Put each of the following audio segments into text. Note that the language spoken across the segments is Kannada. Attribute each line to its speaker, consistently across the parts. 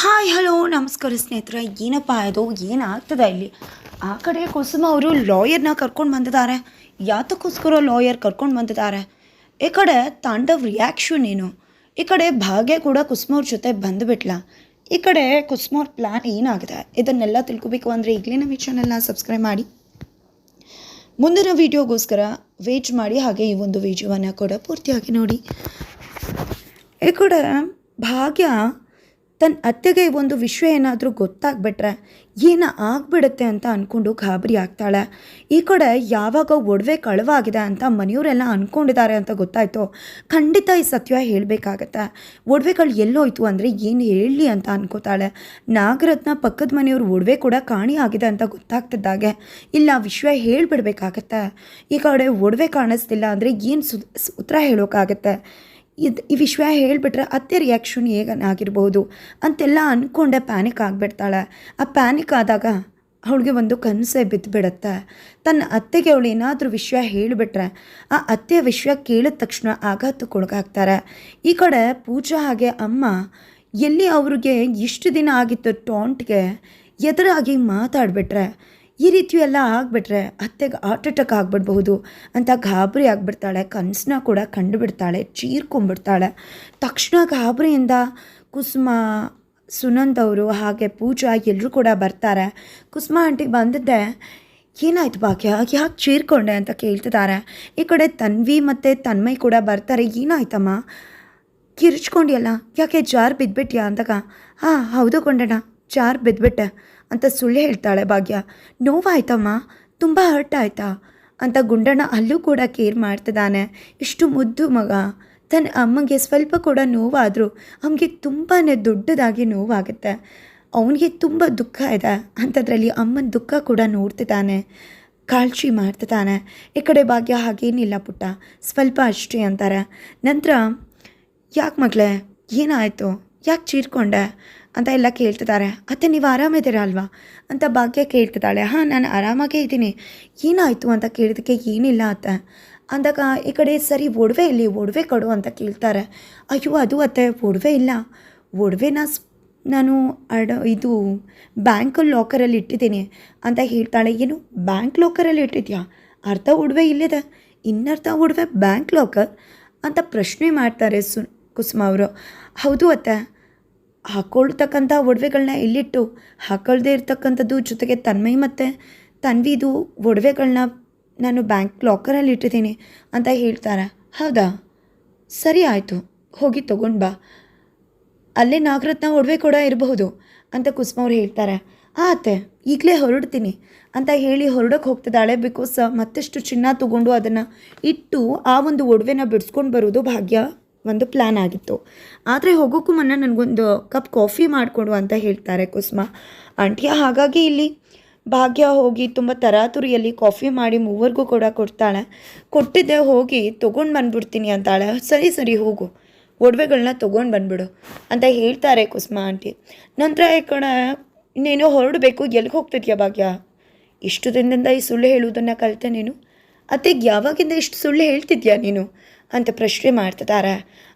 Speaker 1: ಹಾಯ್ ಹಲೋ ನಮಸ್ಕಾರ ಸ್ನೇಹಿತರೆ. ಏನಪ್ಪ ಇದು? ಏನಾಗ್ತದೆ ಇಲ್ಲಿ? ಆ ಕಡೆ ಕುಸುಮ ಅವರು ಲಾಯರ್ನ ಕರ್ಕೊಂಡು ಬಂದಿದ್ದಾರೆ. ಯಾತಕ್ಕೋಸ್ಕರ ಲಾಯರ್ ಕರ್ಕೊಂಡು ಬಂದಿದ್ದಾರೆ? ಈ ಕಡೆ ತಾಂಡವ್ ರಿಯಾಕ್ಷನ್ ಏನು? ಈ ಕಡೆ ಭಾಗ್ಯ ಕೂಡ ಕುಸುಮ ಅವ್ರ ಜೊತೆ ಬಂದುಬಿಟ್ಲ ಈ ಕಡೆ ಕುಸುಮ ಅವ್ರ ಪ್ಲ್ಯಾನ್ ಏನಾಗಿದೆ? ಇದನ್ನೆಲ್ಲ ತಿಳ್ಕೊಬೇಕು ಅಂದರೆ ಈಗಲೇ ನಮ್ಮ ಚಾನಲ್ನ ಸಬ್ಸ್ಕ್ರೈಬ್ ಮಾಡಿ. ಮುಂದಿನ ವೀಡಿಯೋಗೋಸ್ಕರ ವೇಟ್ ಮಾಡಿ. ಹಾಗೆ ಈ ಒಂದು ವಿಡಿಯೋವನ್ನು ಕೂಡ ಪೂರ್ತಿಯಾಗಿ ನೋಡಿ. ಈ ಕಡೆ ಭಾಗ್ಯ ತನ್ನ ಅತ್ತೆಗೆ ಒಂದು ವಿಷಯ ಏನಾದರೂ ಗೊತ್ತಾಗ್ಬಿಟ್ರೆ ಏನ ಆಗ್ಬಿಡುತ್ತೆ ಅಂತ ಅಂದ್ಕೊಂಡು ಗಾಬರಿ ಆಗ್ತಾಳೆ. ಈ ಕಡೆ ಯಾವಾಗ ಒಡವೆ ಕಳವಾಗಿದೆ ಅಂತ ಮನೆಯವರೆಲ್ಲ ಅಂದ್ಕೊಂಡಿದ್ದಾರೆ ಅಂತ ಗೊತ್ತಾಯಿತು. ಖಂಡಿತ ಈ ಸತ್ಯ ಹೇಳಬೇಕಾಗತ್ತೆ. ಒಡವೆಗಳು ಎಲ್ಲೋಯ್ತು ಅಂದರೆ ಏನು ಹೇಳಲಿ ಅಂತ ಅನ್ಕೋತಾಳೆ. ನಾಗರತ್ನ ಪಕ್ಕದ ಮನೆಯವ್ರ ಒಡವೆ ಕೂಡ ಕಾಣಿ ಆಗಿದೆ ಅಂತ ಗೊತ್ತಾಗ್ತಿದ್ದಾಗೆ. ಇಲ್ಲ ವಿಷಯ ಹೇಳಿಬಿಡ್ಬೇಕಾಗತ್ತೆ. ಈ ಕಡೆ ಒಡವೆ ಕಾಣಿಸ್ತಿಲ್ಲ ಅಂದರೆ ಏನು ಸು ಉತ್ತರ ಹೇಳೋಕ್ಕಾಗತ್ತೆ ಇದು ಈ ವಿಷಯ ಹೇಳಿಬಿಟ್ರೆ ಅತ್ತೆ ರಿಯಾಕ್ಷನ್ ಹೇಗಾಗಿರ್ಬೋದು ಅಂತೆಲ್ಲ ಅಂದ್ಕೊಂಡೆ ಪ್ಯಾನಿಕ್ ಆಗಿಬಿಡ್ತಾಳೆ. ಆ ಪ್ಯಾನಿಕ್ ಆದಾಗ ಅವಳಿಗೆ ಒಂದು ಕನಸೇ ಬಿದ್ದುಬಿಡುತ್ತೆ ತನ್ನ ಅತ್ತೆಗೆ ಅವಳು ಏನಾದರೂ ವಿಷಯ ಹೇಳಿಬಿಟ್ರೆ ಆ ಅತ್ತೆಯ ವಿಷಯ ಕೇಳಿದ ತಕ್ಷಣ ಆಘಾತಕ್ಕೊಳಗಾಗ್ತಾರೆ ಈ ಕಡೆ ಪೂಜಾ ಹಾಗೆ ಅಮ್ಮ, ಎಲ್ಲಿ ಅವ್ರಿಗೆ ಇಷ್ಟು ದಿನ ಆಗಿತ್ತು ಟಾಂಟ್ಗೆ ಎದುರಾಗಿ ಮಾತಾಡಿಬಿಟ್ರೆ ಈ ರೀತಿ ಎಲ್ಲ ಆಗಿಬಿಟ್ರೆ ಅತ್ತೆಗೆ ಹಾರ್ಟ್ ಅಟ್ಯಾಕ್ ಆಗಿಬಿಡ್ಬಹುದು. ಅಂತ ಗಾಬರಿ ಆಗಿಬಿಡ್ತಾಳೆ. ಕನಸನ್ನ ಕೂಡ ಕಂಡುಬಿಡ್ತಾಳೆ. ಚೀರ್ಕೊಂಬಿಡ್ತಾಳೆ ತಕ್ಷಣ ಗಾಬರಿಯಿಂದ ಕುಸುಮ, ಸುನಂದ್ ಅವರು ಹಾಗೆ ಪೂಜಾ ಎಲ್ಲರೂ ಕೂಡ ಬರ್ತಾರೆ. ಕುಸುಮ ಆಂಟಿಗೆ ಬಂದಿದ್ದೆ. ಏನಾಯ್ತು ಭಾಗ್ಯ? ಯಾಕೆ ಚೀರ್ಕೊಂಡೆ ಅಂತ ಕೇಳ್ತಿದ್ದಾರೆ. ಈ ಕಡೆ ತನ್ವಿ ಮತ್ತು ತನ್ಮಯ್ ಕೂಡ ಬರ್ತಾರೆ. ಏನಾಯ್ತಮ್ಮ? ಕಿರಿಚ್ಕೊಂಡಿಯಲ್ಲ. ಯಾಕೆ ಜಾರ್ ಬಿದ್ದುಬಿಟ್ಯಾ ಅಂದಾಗ? ಹಾಂ, ಹೌದು ಕೊಂಡಣ್ಣ. ಜಾರ್ ಬಿದ್ದುಬಿಟ್ಟೆ ಅಂತ ಸುಳ್ಳು ಹೇಳ್ತಾಳೆ ಭಾಗ್ಯ. ನೋವಾಯ್ತಮ್ಮ, ತುಂಬ ಹರ್ಟ್ ಆಯ್ತಾ? ಅಂತ ಗುಂಡಣ್ಣ ಅಲ್ಲೂ ಕೂಡ ಕೇರ್ ಮಾಡ್ತಿದ್ದಾನೆ. ಇಷ್ಟು ಮುದ್ದು ಮಗ. ತನ್ನ ಅಮ್ಮಗೆ ಸ್ವಲ್ಪ ಕೂಡ ನೋವಾದರೂ ಅವನಿಗೆ ತುಂಬಾ ದೊಡ್ಡದಾಗಿ ನೋವಾಗುತ್ತೆ. ಅವನಿಗೆ ತುಂಬ ದುಃಖ ಇದೆ. ಅಂಥದ್ರಲ್ಲಿ ಅಮ್ಮನ ದುಃಖ ಕೂಡ ನೋಡ್ತಿದ್ದಾನೆ. ಕಾಳಜಿ ಮಾಡ್ತಿದ್ದಾನೆ. ಈ ಕಡೆ ಭಾಗ್ಯ ಹಾಗೇನಿಲ್ಲ ಪುಟ್ಟ. ಸ್ವಲ್ಪ ಅಷ್ಟೇ ಅಂತಾರೆ. ನಂತರ, ಯಾಕೆ ಮಗಳೇ? ಏನಾಯಿತು? ಯಾಕೆ ಚೀರ್ಕೊಂಡೆ? ಅಂತ ಎಲ್ಲ ಕೇಳ್ತಿದ್ದಾರೆ. ಅತ್ತೆ, ನೀವು ಆರಾಮಿದ್ದೀರಾ ಅಲ್ವಾ? ಅಂತ ಭಾಗ್ಯ ಕೇಳ್ತಿದ್ದಾಳೆ. ಹಾಂ, ನಾನು ಆರಾಮಾಗೇ ಇದ್ದೀನಿ. ಏನಾಯಿತು ಅಂತ ಕೇಳಿದಕ್ಕೆ ಏನಿಲ್ಲ ಅತ್ತೆ. ಅಂದಾಗ, ಈ ಕಡೆ ಸರಿ, ಒಡವೆ ಇಲ್ಲಿ, ಒಡವೆ ಕೊಡು ಅಂತ ಕೇಳ್ತಾರೆ. ಅಯ್ಯೋ, ಅದು ಅತ್ತೆ, ಒಡವೆ ಇಲ್ಲ. ಒಡವೆನ ನಾನು ಅಡ, ಇದು ಬ್ಯಾಂಕ್ ಲಾಕರಲ್ಲಿ ಇಟ್ಟಿದ್ದೀನಿ ಅಂತ ಹೇಳ್ತಾಳೆ. ಏನು, ಬ್ಯಾಂಕ್ ಲಾಕರಲ್ಲಿ ಇಟ್ಟಿದ್ಯಾ? ಅರ್ಧ ಒಡವೆ ಇಲ್ಲಿದೆ. ಇನ್ನರ್ಧ ಒಡವೆ ಬ್ಯಾಂಕ್ ಲಾಕರ್? ಅಂತ ಪ್ರಶ್ನೆ ಮಾಡ್ತಾರೆ ಸು, ಕುಸುಮ ಅವರು. ಹೌದು ಅತ್ತೆ. ಹಾಕ್ಕೊಳ್ತಕ್ಕಂಥ ಒಡವೆಗಳನ್ನ ಇಲ್ಲಿಟ್ಟು ಹಾಕೊಳ್ಳದೇ ಇರ್ತಕ್ಕಂಥದ್ದು ಜೊತೆಗೆ ತನ್ಮಯ್ ಮತ್ತು ತನ್ವಿದು ಒಡವೆಗಳನ್ನ ನಾನು ಬ್ಯಾಂಕ್ ಲಾಕರಲ್ಲಿ ಇಟ್ಟಿದ್ದೀನಿ ಅಂತ ಹೇಳ್ತಾರೆ? ಹೌದಾ? ಸರಿ ಆಯಿತು, ಹೋಗಿ ತೊಗೊಂಡು ಬಾ. ಅಲ್ಲೇ ನಾಗರತ್ನ ಒಡವೆ ಕೂಡ ಇರಬಹುದು ಅಂತ ಕುಸುಮ ಅವ್ರು ಹೇಳ್ತಾರೆ? ಆತೆ ಈಗಲೇ ಹೊರಡ್ತೀನಿ ಅಂತ ಹೇಳಿ ಹೊರಡಕ್ಕೆ ಹೋಗ್ತಿದ್ದಾಳೆ ಬಿಕಾಸ್ ಮತ್ತಷ್ಟು ಚಿನ್ನ ತೊಗೊಂಡು ಅದನ್ನು ಇಟ್ಟು ಆ ಒಂದು ಒಡವೆನ ಬಿಡಿಸ್ಕೊಂಡು ಬರೋದು ಭಾಗ್ಯ. ಒಂದು ಪ್ಲ್ಯಾನ್ ಆಗಿತ್ತು. ಆದರೆ ಹೋಗೋಕ್ಕೂ ಮೊನ್ನೆ ನನಗೊಂದು ಕಪ್ ಕಾಫಿ ಮಾಡಿಕೊಡು ಅಂತ ಹೇಳ್ತಾರೆ ಕುಸುಮ. ಆಂಟಿಯ ಹಾಗಾಗಿ ಇಲ್ಲಿ ಭಾಗ್ಯ ಹೋಗಿ ತುಂಬ ತರಾತುರಿಯಲ್ಲಿ ಕಾಫಿ ಮಾಡಿ ಮೂವರಿಗೂ ಕೂಡ ಕೊಡ್ತಾಳೆ. ಕೊಟ್ಟಿದ್ದೆ ಹೋಗಿ ತೊಗೊಂಡು ಬಂದ್ಬಿಡ್ತೀನಿ ಅಂತಾಳೆ. ಸರಿ ಸರಿ, ಹೋಗು. ಒಡವೆಗಳನ್ನ ತೊಗೊಂಡು ಬಂದ್ಬಿಡು ಅಂತ ಹೇಳ್ತಾರೆ ಕುಸುಮ ಆಂಟಿ. ನಂತರ ಈ ಕಡೆ ನೀನು ಹೊರಡಬೇಕು ಎಲ್ಲಿಗೆ ಹೋಗ್ತಿದ್ಯಾ ಭಾಗ್ಯ? ಇಷ್ಟು ದಿನದಿಂದ ಈ ಸುಳ್ಳು ಹೇಳುವುದನ್ನು ಕಲಿತೆ ನೀನು? ಅತ್ತೆಗೆ ಯಾವಾಗಿಂದ ಇಷ್ಟು ಸುಳ್ಳು ಹೇಳ್ತಿದ್ಯಾ ನೀನು? ಅಂತ ಪ್ರಶ್ನೆ ಮಾಡ್ತಿದ್ದಾರೆ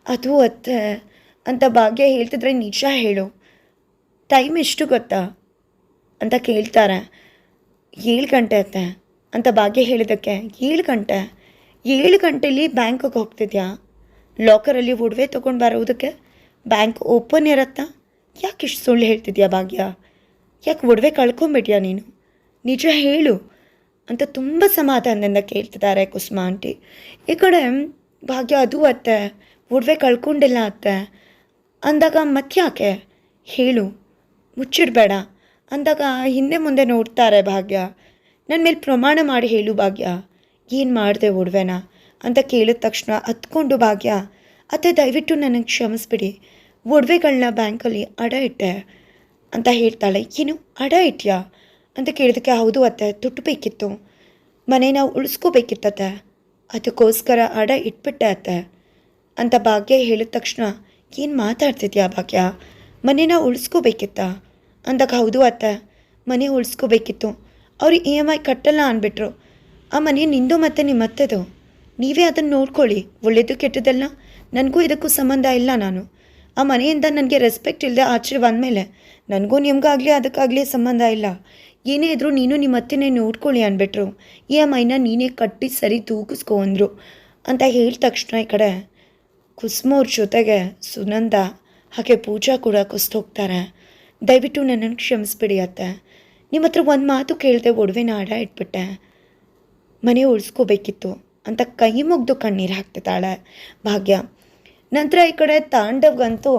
Speaker 1: ಅದು ಅತ್ತೆ, ಅಂತ ಭಾಗ್ಯ ಹೇಳ್ತಿದ್ರೆ ನಿಜ ಹೇಳು. ಟೈಮ್ ಎಷ್ಟು ಗೊತ್ತಾ? ಅಂತ ಕೇಳ್ತಾರೆ. ಏಳು ಗಂಟೆ ಅತ್ತೆ, ಅಂತ ಭಾಗ್ಯ ಹೇಳಿದ್ದಕ್ಕೆ ಏಳು ಗಂಟೆ? ಏಳು ಗಂಟೆಲಿ ಬ್ಯಾಂಕಿಗೆ ಹೋಗ್ತಿದ್ಯಾ? ಲಾಕರಲ್ಲಿ ಒಡವೆ ತೊಗೊಂಡು ಬರೋದಕ್ಕೆ ಬ್ಯಾಂಕ್ ಓಪನ್ ಇರತ್ತಾ? ಯಾಕೆ ಇಷ್ಟು ಸುಳ್ಳು ಹೇಳ್ತಿದ್ಯಾ ಭಾಗ್ಯ? ಯಾಕೆ ಒಡವೆ ಕಳ್ಕೊಂಬಿಟ್ಯಾ ನೀನು? ನಿಜ ಹೇಳು ಅಂತ ತುಂಬ ಸಮಾಧಾನದಿಂದ ಕೇಳ್ತಿದ್ದಾರೆ ಕುಸುಮಾ ಆಂಟಿ. ಈ ಕಡೆ ಭಾಗ್ಯ ಅದು ಅತ್ತೆ. ಒಡವೆ ಕಳ್ಕೊಂಡಿಲ್ಲ ಅತ್ತೆ. ಅಂದಾಗ ಮತ್ತ್ಯಾಕೆ ಹೇಳು. ಮುಚ್ಚಿಡಬೇಡ. ಅಂದಾಗ ಹಿಂದೆ ಮುಂದೆ ನೋಡ್ತಾರೆ ಭಾಗ್ಯ. ನನ್ನ ಮೇಲೆ ಪ್ರಮಾಣ ಮಾಡಿ ಹೇಳು ಭಾಗ್ಯ. ಏನು ಮಾಡಿದೆ ಒಡವೆನ? ಅಂತ ಕೇಳಿದ ತಕ್ಷಣ ಹತ್ಕೊಂಡು ಭಾಗ್ಯ. ಅತ್ತೆ, ದಯವಿಟ್ಟು ನನಗೆ ಕ್ಷಮಿಸ್ಬಿಡಿ. ಒಡವೆಗಳನ್ನ ಬ್ಯಾಂಕಲ್ಲಿ ಅಡ ಇಟ್ಟೆ ಅಂತ ಹೇಳ್ತಾಳೆ. ಏನು? ಅಡ ಇಟ್ಯಾ? ಅಂತ ಕೇಳಿದಕ್ಕೆ, ಹೌದು ಅತ್ತೆ, ದುಡ್ಡು ಬೇಕಿತ್ತು. ಮನೇನ ಉಳಿಸ್ಕೋಬೇಕಿತ್ತತ್ತೆ. ಅದಕ್ಕೋಸ್ಕರ ಅಡ ಇಟ್ಬಿಟ್ಟೆ ಅತ್ತೆ. ಅಂತ ಭಾಗ್ಯ ಹೇಳಿದ ತಕ್ಷಣ, ಏನು ಮಾತಾಡ್ತಿದ್ಯಾ ಭಾಗ್ಯ? ಮನೇನ ಉಳಿಸ್ಕೋಬೇಕಿತ್ತ? ಅಂದಾಗ, ಹೌದು ಅತ್ತೆ, ಮನೆ ಉಳಿಸ್ಕೋಬೇಕಿತ್ತು. ಅವ್ರು ಇ ಎಂ ಐ ಕಟ್ಟಲ್ಲ ಅಂದ್ಬಿಟ್ರು ಆ ಮನೆ ನಿಂದು ಮತ್ತು ನಿಮ್ಮ ಅತ್ತೆದು ನೀವೇ ಅದನ್ನು ನೋಡ್ಕೊಳ್ಳಿ ಒಳ್ಳೆಯದು ಕೆಟ್ಟದಲ್ಲ ನನಗೂ ಇದಕ್ಕೂ ಸಂಬಂಧ ಇಲ್ಲ ನಾನು. ಆ ಮನೆಯಿಂದ ನನಗೆ ರೆಸ್ಪೆಕ್ಟ್ ಇಲ್ಲದೆ ಆಚೆ ಬಂದಮೇಲೆ, ನನಗೂ ನಿಮ್ಗಾಗಲಿ ಅದಕ್ಕಾಗಲಿ ಸಂಬಂಧ ಇಲ್ಲ. ಏನೇ ಇದ್ರೂ ನೀನು ನಿಮ್ಮ ಅತ್ತೆನೇ ನೋಡ್ಕೊಳ್ಳಿ ಅಂದ್ಬಿಟ್ರು ಇ ಎಂ ಐನ ನೀನೇ ಕಟ್ಟಿ ಸರಿ ತೂಗಿಸ್ಕೊ ಅಂದರು ಅಂತ ಹೇಳಿದ ತಕ್ಷಣ ಈ ಕಡೆ ಕುಸುಮವ್ರ ಜೊತೆಗೆ ಸುನಂದ, ಹಾಗೆ ಪೂಜಾ ಕೂಡ ಕುಸ್ದು ಹೋಗ್ತಾರೆ. ದಯವಿಟ್ಟು ನನ್ನನ್ನು ಕ್ಷಮಿಸ್ಬಿಡಿ ಅತ್ತೆ. ನಿಮ್ಮ ಹತ್ರ ಒಂದು ಮಾತು ಕೇಳದೆ ಒಡವೆನ ಆಡ ಇಟ್ಬಿಟ್ಟೆ. ಮನೆ ಉಳಿಸ್ಕೋಬೇಕಿತ್ತು ಅಂತ ಕೈ ಮುಗ್ದು ಕಣ್ಣೀರು ಹಾಕ್ತಿದ್ದಾಳೆ ಭಾಗ್ಯ. ನಂತರ ಈ ಕಡೆ ತಾಂಡವ್ಗಂತೂ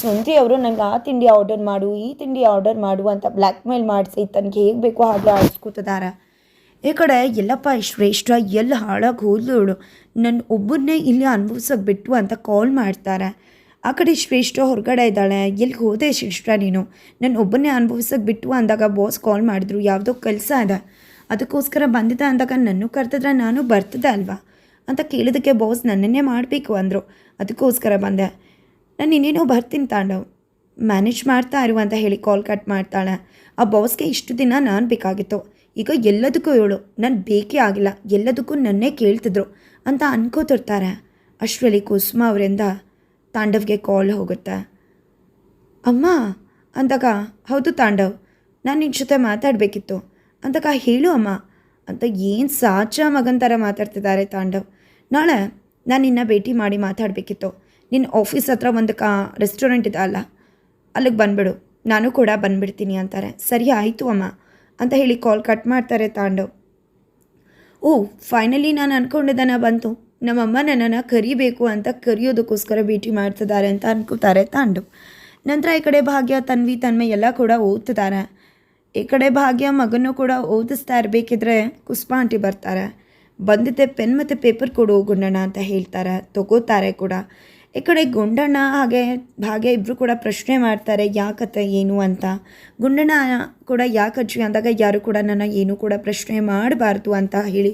Speaker 1: ಸುಂದ್ರಿ ಅವರು ನನಗೆ ಆ ತಿಂಡಿ ಆರ್ಡರ್ ಮಾಡು, ಈ ತಿಂಡಿ ಆರ್ಡರ್ ಮಾಡು ಅಂತ ಬ್ಲ್ಯಾಕ್ ಮೇಲ್ ಮಾಡಿಸಿ ತನಗೆ ಹೇಗೆ ಬೇಕೋ ಹಾಗೆ ಆಡಿಸ್ಕೊತದಾರ ಈ ಕಡೆ, ಎಲ್ಲಪ್ಪ ಶ್ರೇಷ್ಠ ಎಲ್ಲಿ ಹಾಳಾಗಿ ಹೋದಳು ನನ್ನ ಒಬ್ಬರನ್ನೇ ಇಲ್ಲಿ ಅನುಭವಿಸೋಕೆ ಬಿಟ್ಟು ಅಂತ ಕಾಲ್ ಮಾಡ್ತಾರೆ. ಆ ಕಡೆ ಶ್ರೇಷ್ಠ ಹೊರಗಡೆ ಇದ್ದಾಳೆ ಎಲ್ಲಿ ಹೋದೆ ಶ್ರೇಷ್ಠ ನೀನು? ನನ್ನ ಒಬ್ಬನೇ ಅನುಭವಿಸೋಕೆ ಬಿಟ್ಟು ಅಂದಾಗ ಬಾಸ್ ಕಾಲ್ ಮಾಡಿದ್ರು, ಯಾವುದೋ ಕೆಲಸ ಇದೆ ಅದಕ್ಕೋಸ್ಕರ ಬಂದಿದ್ದ ಅಂದಾಗ ನನ್ನೂ ಕರೆದಿದ್ರೆ ನಾನು ಬರ್ತಿದ್ದೆ ಅಲ್ವಾ? ಅಂತ ಕೇಳಿದಕ್ಕೆ ಬಾಸ್ ನನ್ನನ್ನೇ ಮಾಡಬೇಕು ಅಂದರು. ಅದಕ್ಕೋಸ್ಕರ ಬಂದೆ. ನಾನು ಇನ್ನೇನೋ ಬರ್ತೀನಿ ತಾಂಡವ್ ಮ್ಯಾನೇಜ್ ಮಾಡ್ತಾ ಇರು ಅಂತ ಹೇಳಿ ಕಾಲ್ ಕಟ್ ಮಾಡ್ತಾಳೆ. ಆ ಬಾಸ್ಗೆ ಇಷ್ಟು ದಿನ ನಾನು ಬೇಕಾಗಿತ್ತು. ಈಗ ಎಲ್ಲದಕ್ಕೂ ಹೇಳು ನಾನು ಬೇಕೇ ಆಗಿಲ್ಲ. ಎಲ್ಲದಕ್ಕೂ ನನ್ನೇ ಕೇಳ್ತಿದ್ರು ಅಂತ ಅನ್ಕೋತಿರ್ತಾರೆ. ಅಷ್ಟರಲ್ಲಿ ಕುಸುಮ ಅವರಿಂದ ತಾಂಡವ್ಗೆ ಕಾಲ್ ಹೋಗುತ್ತೆ. ಅಮ್ಮ, ಅಂದಾಗ, ಹೌದು ತಾಂಡವ್, ನಾನು ನಿನ್ನ ಜೊತೆ ಮಾತಾಡಬೇಕಿತ್ತು. ಅಂದಾಗ, ಹೇಳು ಅಮ್ಮ, ಅಂತ ಏನು ಸಾಚ ಮಗನ ಥರ ಮಾತಾಡ್ತಿದ್ದಾರೆ ತಾಂಡವ್. ನಾಳೆ ನಾನು ನಿನ್ನ ಭೇಟಿ ಮಾಡಿ ಮಾತಾಡಬೇಕಿತ್ತು. ನಿನ್ನ ಆಫೀಸ್ ಹತ್ರ ಒಂದು ಕಾ ರೆಸ್ಟೋರೆಂಟ್ ಇದೆ ಅಲ್ಲ, ಅಲ್ಲಿಗೆ ಬಂದ್ಬಿಡು. ನಾನು ಕೂಡ ಬಂದ್ಬಿಡ್ತೀನಿ ಅಂತಾರೆ. ಸರಿ ಆಯಿತು ಅಮ್ಮ, ಅಂತ ಹೇಳಿ ಕಾಲ್ ಕಟ್ ಮಾಡ್ತಾರೆ ತಾಂಡವ್. ಓ ಫೈನಲಿ ನಾನು ಅಂದ್ಕೊಂಡಿದ್ದಾನ ಬಂತು. ನಮ್ಮಮ್ಮ ನನ್ನನ್ನು ಕರಿಬೇಕು ಅಂತ ಕರೆಯೋದಕ್ಕೋಸ್ಕರ ಭೇಟಿ ಮಾಡ್ತಿದ್ದಾರೆ ಅಂತ ಅನ್ಕೋತಾರೆ ತಾಂಡವ್. ನಂತರ ಈ ಕಡೆ ಭಾಗ್ಯ, ತನ್ವಿ ತನ್ಮೆ ಎಲ್ಲ ಕೂಡ ಓದ್ತಿದ್ದಾರೆ. ಈ ಕಡೆ ಭಾಗ್ಯ ಮಗನೂ ಕೂಡ ಓದಿಸ್ತಾ ಇರಬೇಕಿದ್ರೆ ಕುಸ್ಪ ಆಂಟಿ ಬರ್ತಾರೆ. ಬಂದಿದ್ದೆ ಪೆನ್ ಮತ್ತು ಪೇಪರ್ ಕೊಡು ಗುಂಡಣ್ಣ ಅಂತ ಹೇಳ್ತಾರೆ, ತಗೋತಾರೆ ಕೂಡ. ಈ ಕಡೆ ಗುಂಡಣ್ಣ ಹಾಗೆ ಹಾಗೆ ಇಬ್ಬರು ಕೂಡ ಪ್ರಶ್ನೆ ಮಾಡ್ತಾರೆ, ಯಾಕತ್ತೆ ಏನು ಅಂತ. ಗುಂಡಣ್ಣ ಕೂಡ ಯಾಕೆ ಅಜ್ಜಿ ಅಂದಾಗ ಯಾರು ಕೂಡ ನನ್ನ ಏನು ಕೂಡ ಪ್ರಶ್ನೆ ಮಾಡಬಾರ್ದು ಅಂತ ಹೇಳಿ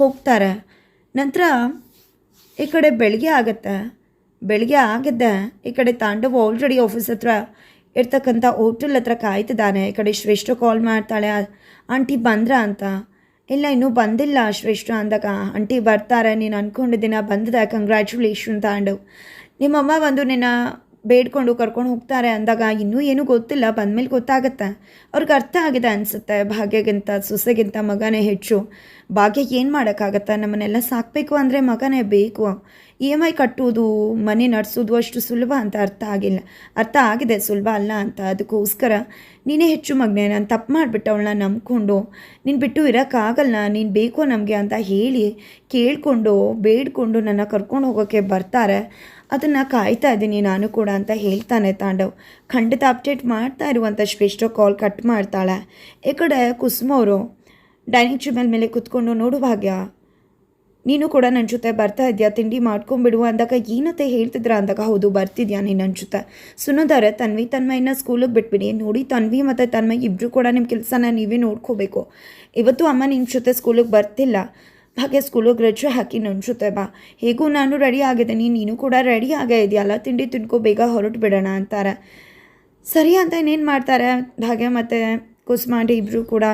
Speaker 1: ಹೋಗ್ತಾರೆ. ನಂತರ ಈ ಕಡೆ ಬೆಳಗ್ಗೆ ಆಗತ್ತೆ. ಬೆಳಗ್ಗೆ ಆಗಿದ್ದೆ ಈ ಕಡೆ ತಾಂಡವ್ ಆಲ್ರೆಡಿ ಆಫೀಸ್ ಹತ್ರ ಇರ್ತಕ್ಕಂಥ ಹೋಟೆಲ್ ಹತ್ರ ಕಾಯ್ತಿದ್ದಾನೆ. ಈ ಕಡೆ ಶ್ರೇಷ್ಠ ಕಾಲ್ ಮಾಡ್ತಾಳೆ ಆಂಟಿ ಬಂದ್ರ? ಅಂತ. ಇಲ್ಲ, ಇನ್ನೂ ಬಂದಿಲ್ಲ ಶ್ರೇಷ್ಠ ಅಂದಾಗ ಆಂಟಿ ಬರ್ತಾರೆ, ನೀನು ಅಂದ್ಕೊಂಡಿದ್ದೀನ ಬಂದಿದೆ ಕಂಗ್ರ್ಯಾಚುಲೇಷನ್ ತಾಂಡವ್ ನಿಮ್ಮಮ್ಮ ಬಂದು ನಿನ್ನ ಬೇಡ್ಕೊಂಡು ಕರ್ಕೊಂಡು ಹೋಗ್ತಾರೆ ಅಂದಾಗ ಇನ್ನೂ ಏನೂ ಗೊತ್ತಿಲ್ಲ, ಬಂದಮೇಲೆ ಗೊತ್ತಾಗುತ್ತೆ. ಅವ್ರಿಗೆ ಅರ್ಥ ಆಗಿದೆ ಅನಿಸುತ್ತೆ, ಭಾಗ್ಯಗಿಂತ, ಸೊಸೆಗಿಂತ ಮಗನೇ ಹೆಚ್ಚು. ಭಾಗ್ಯ ಏನು ಮಾಡೋಕ್ಕಾಗತ್ತೆ? ನಮ್ಮನ್ನೆಲ್ಲ ಸಾಕಬೇಕು ಅಂದರೆ ಮಗನೇ ಬೇಕು. ಇ ಎಂ ಐ ಕಟ್ಟುವುದು, ಮನೆ ನಡೆಸೋದು ಅಷ್ಟು ಸುಲಭ ಅಂತ ಅರ್ಥ ಆಗಿಲ್ಲ. ಅರ್ಥ ಆಗಿದೆ, ಸುಲಭ ಅಲ್ಲ ಅಂತ. ಅದಕ್ಕೋಸ್ಕರ ನೀನೇ ಹೆಚ್ಚು ಮಗನೇ, ನಾನು ತಪ್ಪು ಮಾಡಿಬಿಟ್ಟು ಅವಳನ್ನ ನಂಬ್ಕೊಂಡು, ನೀನು ಬಿಟ್ಟು ಇರೋಕ್ಕಾಗಲ್ಲ, ನೀನು ಬೇಕೋ ನಮಗೆ ಅಂತ ಹೇಳಿ ಕೇಳಿಕೊಂಡು, ಬೇಡ್ಕೊಂಡು ನನ್ನ ಕರ್ಕೊಂಡು ಹೋಗೋಕ್ಕೆ ಬರ್ತಾರೆ. ಅದನ್ನು ಕಾಯ್ತಾ ಇದ್ದೀನಿ ನಾನು ಕೂಡ ಅಂತ ಹೇಳ್ತಾನೆ ತಾಂಡವ್. ಖಂಡಿತ ಅಪ್ಡೇಟ್ ಮಾಡ್ತಾ ಇರುವಂಥ ಶ್ರೇಷ್ಠ ಕಾಲ್ ಕಟ್ ಮಾಡ್ತಾಳೆ. ಈ ಕಡೆ ಕುಸುಮ ಅವರು, ಡೈನಿಂಗ್ ಟೇಬಲ್ ಮೇಲೆ ಕುತ್ಕೊಂಡು ನೋಡು ನೀನು ಕೂಡ ನನ್ನ ಜೊತೆ ಬರ್ತಾ ಇದೆಯಾ? ತಿಂಡಿ ಮಾಡ್ಕೊಂಬಿಡು ಅಂದಾಗ ಏನತ್ತೆ ಹೇಳ್ತಿದ್ರ ಅಂದಾಗ, ಹೌದು, ಬರ್ತಿದ್ಯಾ ನೀನು ನನ್ನ ಜೊತೆ? ಸುನೋದಾರೆ, ತನ್ವಿ ತನ್ಮಯನ ಸ್ಕೂಲಿಗೆ ಬಿಟ್ಬಿಡಿ. ನೋಡಿ, ತನ್ವಿ ಮತ್ತು ತನ್ಮಯ ಇಬ್ಬರು ಕೂಡ ನಿಮ್ಮ ಕೆಲಸನ ನೀವೇ ನೋಡ್ಕೋಬೇಕು. ಇವತ್ತು ಅಮ್ಮ ನಿಮ್ಮ ಜೊತೆ ಸ್ಕೂಲಿಗೆ ಬರ್ತಿಲ್ಲ. ಹಾಗೆ ಸ್ಕೂಲಿಗೆ ರಜೆ ಹಾಕಿ ನನ್ನ ಜೊತೆ ಬಾ. ಹೇಗೂ ನಾನು ರೆಡಿ ಆಗಿದ್ದೀನಿ. ನೀನು ಕೂಡ ರೆಡಿ ಆಗೇ ಇದೆಯಲ್ಲ ತಿಂಡಿ ತಿನ್ಕೋ, ಬೇಗ ಹೊರಟು ಬಿಡೋಣ ಅಂತಾರೆ. ಸರಿ ಅಂತ ಇನ್ನೇನು ಮಾಡ್ತಾರೆ? ಹಾಗೆ ಮತ್ತು ಕುಸ್ಮಾಂಡಿ ಇಬ್ಬರು ಕೂಡ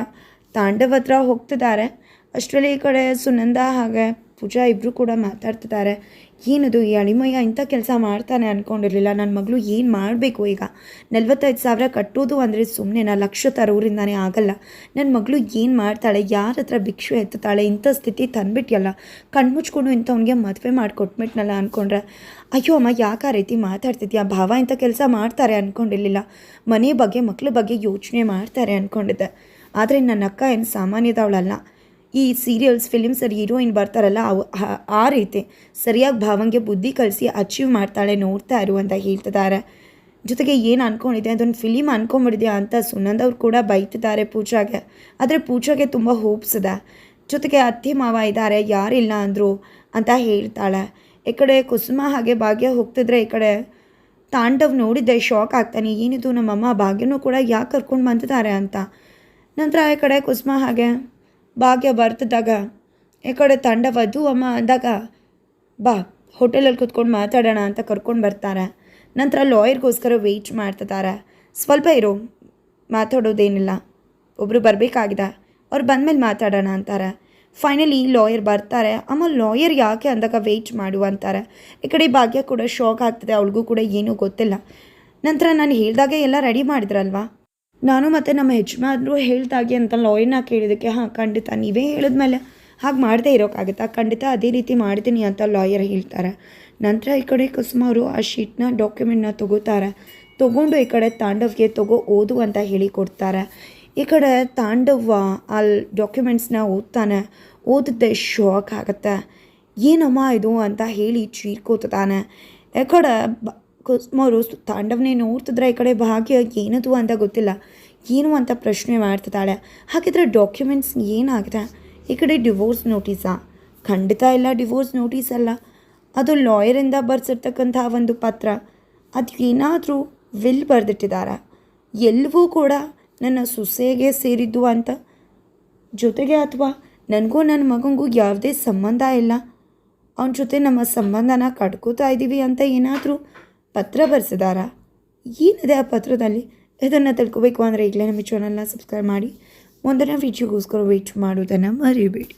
Speaker 1: ತಾಂಡವ ಹತ್ರ ಹೋಗ್ತಿದ್ದಾರೆ. ಅಷ್ಟರಲ್ಲಿ ಈ ಕಡೆ ಸುನಂದ ಹಾಗೆ ಪೂಜಾ ಇಬ್ಬರು ಕೂಡ ಮಾತಾಡ್ತಿದ್ದಾರೆ. ಏನದು ಈ ಅಳಿಮಯ್ಯ ಇಂಥ ಕೆಲಸ ಮಾಡ್ತಾನೆ ಅಂದ್ಕೊಂಡಿರಲಿಲ್ಲ ನನ್ನ ಮಗಳು ಏನು ಮಾಡಬೇಕು ಈಗ? ನಲ್ವತ್ತೈದು ಸಾವಿರ ಕಟ್ಟೋದು ಅಂದರೆ ಸುಮ್ಮನೆ ಲಕ್ಷ ತರೋರಿಂದಾನೇ ಆಗಲ್ಲ. ನನ್ನ ಮಗಳು ಏನು ಮಾಡ್ತಾಳೆ? ಯಾರ ಹತ್ರ ಭಿಕ್ಷು ಎತ್ತುತ್ತಾಳೆ? ಇಂಥ ಸ್ಥಿತಿ ತಂದುಬಿಟ್ಟಿಯಲ್ಲ ಕಣ್ಮುಚ್ಕೊಂಡು ಇಂಥವ್ನಿಗೆ ಮದುವೆ ಮಾಡಿಕೊಟ್ಬಿಟ್ನಲ್ಲ ಅಂದ್ಕೊಂಡ್ರೆ ಅಯ್ಯೋ ಅಮ್ಮ, ಯಾಕೆ ಆ ರೀತಿ ಮಾತಾಡ್ತಿದ್ಯಾ? ಭಾವ ಇಂಥ ಕೆಲಸ ಮಾಡ್ತಾರೆ ಅಂದ್ಕೊಂಡಿರಲಿಲ್ಲ ಮನೆ ಬಗ್ಗೆ, ಮಕ್ಳ ಬಗ್ಗೆ ಯೋಚನೆ ಮಾಡ್ತಾರೆ ಅಂದ್ಕೊಂಡಿದ್ದೆ ಆದರೆ ನನ್ನ ಅಕ್ಕ ಏನು ಸಾಮಾನ್ಯದವಳಲ್ಲ. ಈ ಸೀರಿಯಲ್ಸ್ ಫಿಲಿಮ್ಸಲ್ಲಿ ಹೀರೋಯಿನ್ ಬರ್ತಾರಲ್ಲ, ಅವು ಆ- ಆ ರೀತಿ ಸರಿಯಾಗಿ ಭಾವಂಗೆ ಬುದ್ಧಿ ಕಲಿಸಿ ಅಚೀವ್ ಮಾಡ್ತಾಳೆ ನೋಡ್ತಾ ಇರು ಅಂತ ಹೇಳ್ತಿದ್ದಾರೆ. ಜೊತೆಗೆ ಏನು ಅಂದ್ಕೊಂಡಿದ್ದೆ ಅದೊಂದು ಫಿಲಿಮ್ ಅಂದ್ಕೊಂಬಿಡಿದ್ಯಾ ಅಂತ ಸುನಂದ್ ಅವ್ರು ಕೂಡ ಬೈತಿದ್ದಾರೆ ಪೂಜಾಗೆ. ಆದರೆ ಪೂಜಾಗೆ ತುಂಬ ಹೋಪ್ಸ್ ಇದೆ. ಜೊತೆಗೆ ಅತ್ತೆ ಮಾವ ಇದ್ದಾರೆ, ಯಾರಿಲ್ಲ ಅಂದರು ಅಂತ ಹೇಳ್ತಾಳೆ. ಈ ಕಡೆ ಕುಸುಮ ಹಾಗೆ ಭಾಗ್ಯ ಹೋಗ್ತಿದ್ರೆ ಈ ಕಡೆ ತಾಂಡವ್ ನೋಡಿದ್ದೆ ಶಾಕ್ ಆಗ್ತಾನೆ. ಏನಿದು ನಮ್ಮಮ್ಮ ಭಾಗ್ಯನೂ ಕೂಡ ಯಾಕೆ ಕರ್ಕೊಂಡು ಬಂದಿದ್ದಾರೆ ಅಂತ. ನಂತರ ಈ ಕಡೆ ಕುಸುಮ ಹಾಗೆ ಭಾಗ್ಯ ಬರ್ತದಾಗ ಈ ಕಡೆ ತಂಡವದು ಅಮ್ಮ ಅಂದಾಗ, ಬಾ ಹೋಟೆಲಲ್ಲಿ ಕುತ್ಕೊಂಡು ಮಾತಾಡೋಣ ಅಂತ ಕರ್ಕೊಂಡು ಬರ್ತಾರೆ. ನಂತರ ಲಾಯರ್ಗೋಸ್ಕರ ವೆಯ್ಟ್ ಮಾಡ್ತಿದ್ದಾರೆ ಸ್ವಲ್ಪ ಇರು, ಮಾತಾಡೋದೇನಿಲ್ಲ. ಒಬ್ಬರು ಬರಬೇಕಾಗಿದೆ. ಅವ್ರು ಬಂದಮೇಲೆ ಮಾತಾಡೋಣ ಅಂತಾರೆ. ಫೈನಲಿ ಲಾಯರ್ ಬರ್ತಾರೆ. ಅಮ್ಮ ಲಾಯರ್ ಯಾಕೆ ಅಂದಾಗ ವೆಯ್ಟ್ ಮಾಡು ಅಂತಾರೆ. ಈ ಕಡೆ ಭಾಗ್ಯ ಕೂಡ ಶಾಕ್ ಆಗ್ತದೆ. ಅವಳಿಗೂ ಕೂಡ ಏನೂ ಗೊತ್ತಿಲ್ಲ. ನಂತರ ನಾನು ಹೇಳಿದಾಗೆ ಎಲ್ಲ ರೆಡಿ ಮಾಡಿದ್ರಲ್ವಾ? ನಾನು ಮತ್ತು ನಮ್ಮ ಯಜಮಾನರು ಹೇಳ್ದಾಗೆ ಅಂತ ಲಾಯರ್ನ ಕೇಳಿದ್ದಕ್ಕೆ ಹಾಂ, ಖಂಡಿತ, ನೀವೇ ಹೇಳಿದ್ಮೇಲೆ ಹಾಗೆ ಮಾಡದೇ ಇರೋಕ್ಕಾಗುತ್ತಾ ಖಂಡಿತ ಅದೇ ರೀತಿ ಮಾಡ್ತೀನಿ ಅಂತ ಲಾಯರ್ ಹೇಳ್ತಾರೆ. ನಂತರ ಈ ಕಡೆ ಕುಸುಮ ಅವರು ಆ ಶೀಟ್ನ ಡಾಕ್ಯುಮೆಂಟ್ನ ತಗೋತಾರೆ. ತೊಗೊಂಡು ಈ ಕಡೆ ತಾಂಡವ್ಗೆ ತಗೋ ಓದು ಅಂತ ಹೇಳಿ ಕೊಡ್ತಾರೆ. ಈ ಕಡೆ ತಾಂಡವ್ವ ಅಲ್ಲಿ ಡಾಕ್ಯುಮೆಂಟ್ಸ್ನ ಓದ್ತಾನೆ. ಓದಿದ್ದೆ ಶಾಕ್ ಆಗುತ್ತೆ. ಏನಮ್ಮ ಇದು? ಅಂತ ಹೇಳಿ ಚೀರ್ಕೋತಾನೆ ಈ ಕಡೆ ಕುಸುಮವರು ತಾಂಡವನೇ ನೋಡ್ತಿದ್ರೆ ಈ ಕಡೆ ಭಾಗ್ಯ ಏನದು ಅಂತ ಗೊತ್ತಿಲ್ಲ. ಏನು ಅಂತ ಪ್ರಶ್ನೆ ಮಾಡ್ತಿದ್ದಾಳೆ. ಹಾಗಿದ್ರೆ ಡಾಕ್ಯುಮೆಂಟ್ಸ್ ಏನಾಗಿದೆ? ಈ ಕಡೆ ಡಿವೋರ್ಸ್ ನೋಟಿಸಾ ಖಂಡಿತ ಇಲ್ಲ ಡಿವೋರ್ಸ್ ನೋಟಿಸ್ ಅಲ್ಲ. ಅದು ಲಾಯರಿಂದ ಬರ್ಸಿರ್ತಕ್ಕಂಥ ಒಂದು ಪತ್ರ. ಅದು ಏನಾದರೂ ವಿಲ್ ಬರೆದಿಟ್ಟಿದ್ದಾರೆ? ಎಲ್ಲವೂ ಕೂಡ ನನ್ನ ಸೊಸೆಗೆ ಸೇರಿದ್ದು ಅಂತ? ಜೊತೆಗೆ ಅಥವಾ ನನಗೂ ನನ್ನ ಮಗನಿಗೂ ಯಾವುದೇ ಸಂಬಂಧ ಇಲ್ಲ? ಅವನ ಜೊತೆ ನಮ್ಮ ಸಂಬಂಧನ ಕಟ್ಕೋತಾ ಇದ್ದೀವಿ ಅಂತ ಏನಾದರೂ ಪತ್ರ ಬರೆಸಿದಾರ? ಏನಿದೆ ಆ ಪತ್ರದಲ್ಲಿ? ಇದನ್ನು ತಿಳ್ಕೊಬೇಕು ಅಂದರೆ ಈಗಲೇ ನಮ್ಮ ಚಾನಲ್ನ ಸಬ್ಸ್ಕ್ರೈಬ್ ಮಾಡಿ. ಮುಂದಿನ ವಿಡಿಯೋಗೋಸ್ಕರ ವೆಯ್ಟ್ ಮಾಡೋದನ್ನು ಮರಿಬೇಡಿ.